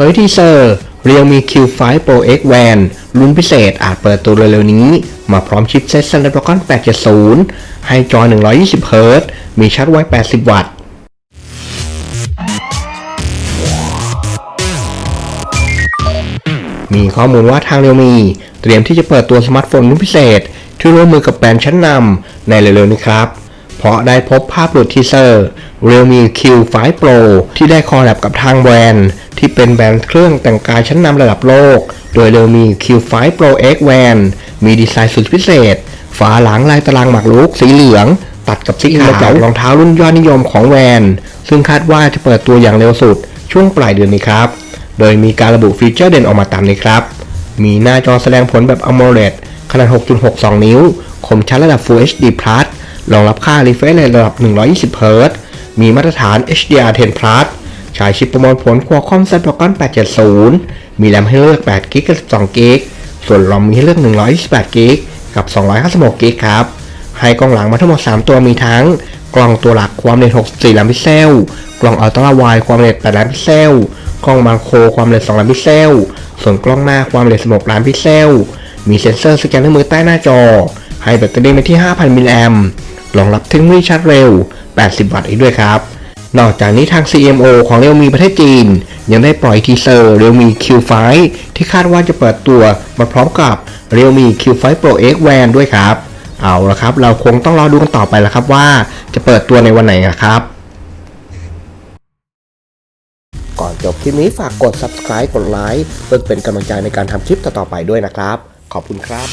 ผยทีเซอร์ Realme Q5 Pro X Van รุ่นพิเศษอาจเปิดตัวเร็วๆนี้ มาพร้อมชิปเซ็ต Snapdragon 870 ให้จอ 120 Hz มีชาร์จไว 80 วัตต์ มีข้อมูลว่าทางเรียวมี เตรียมที่จะเปิดตัวสมาร์ทโฟนรุ่นพิเศษ ที่ร่วมมือกับแบรนด์ชั้นนำในเร็วๆนี้ครับ เพราะได้พบภาพหลุดทีเซอร์ Realme Q5 Pro ที่ได้คอลแลบกับทางแบรนด์ ที่เป็นแบรนด์เครื่องแต่งกายชั้นนำระดับโลก โดย Realme Q5 Pro X Van มีดีไซน์สุดพิเศษ ฝาหลังลายตารางหมากรุกสีเหลือง ตัดกับสีขาวจากรองเท้ารุ่นยอดนิยมของแวนซึ่งคาดว่าจะเปิดตัวอย่างเร็วสุดช่วงปลายเดือนนี้ครับ โดยมีการระบุฟีเจอร์เด่นออกมาตามนี้ครับ มีหน้าจอแสดงผลแบบ AMOLED ขนาด 6.62 นิ้ว คมชัดระดับ Full HD Plus รองรับค่า refresh rate ระดับ 120 Hz มีมาตรฐาน HDR10 Plus ใช้ชิปประมวลผล Qualcomm Snapdragon 870 มีแรมให้เลือก8 g b กับ12 g b ส่วนรอมมีให้เลือก128 g b กับ 256 g b ครับ ให้กล้องหลังมาทั้งหมด 3 ตัวมีทั้ง กล้องตัวหลักความละเอียด64ล้านพิกเซล กล้องอัลตร้าไวความละเอียด8ล้านพิกเซล กล้องมาโครความละเอียด2ล้านพิกเซล ส่วนกล้องหน้าความละเอียด16ล้านพิกเซล มีเซ็นเซอร์สแกนด้วยมือใต้หน้าจอ ให้แบตเตอรี่มาที่ 5,000 มิลลิแอมป์ รองรับเทคโนโลยีชาร์จเร็ว 80 วัตต์อีกด้วยครับ นอกจากนี้ทาง CMO ของ Realme ประเทศจีน ยังได้ปล่อยทีเซอร์ Realme Q5 ที่คาดว่าจะเปิดตัวมาพร้อมกับ Realme Q5 Pro X Van ด้วยครับ เอาละครับ เราคงต้องรอดูกันต่อไปแล้วครับว่าจะเปิดตัวในวันไหนนะครับก่อนจบคลิปนี้ฝากกด subscribe กดไลค์เพื่อเป็นกำลังใจในการทำคลิปต่อๆไปด้วยนะครับ ขอบคุณครับ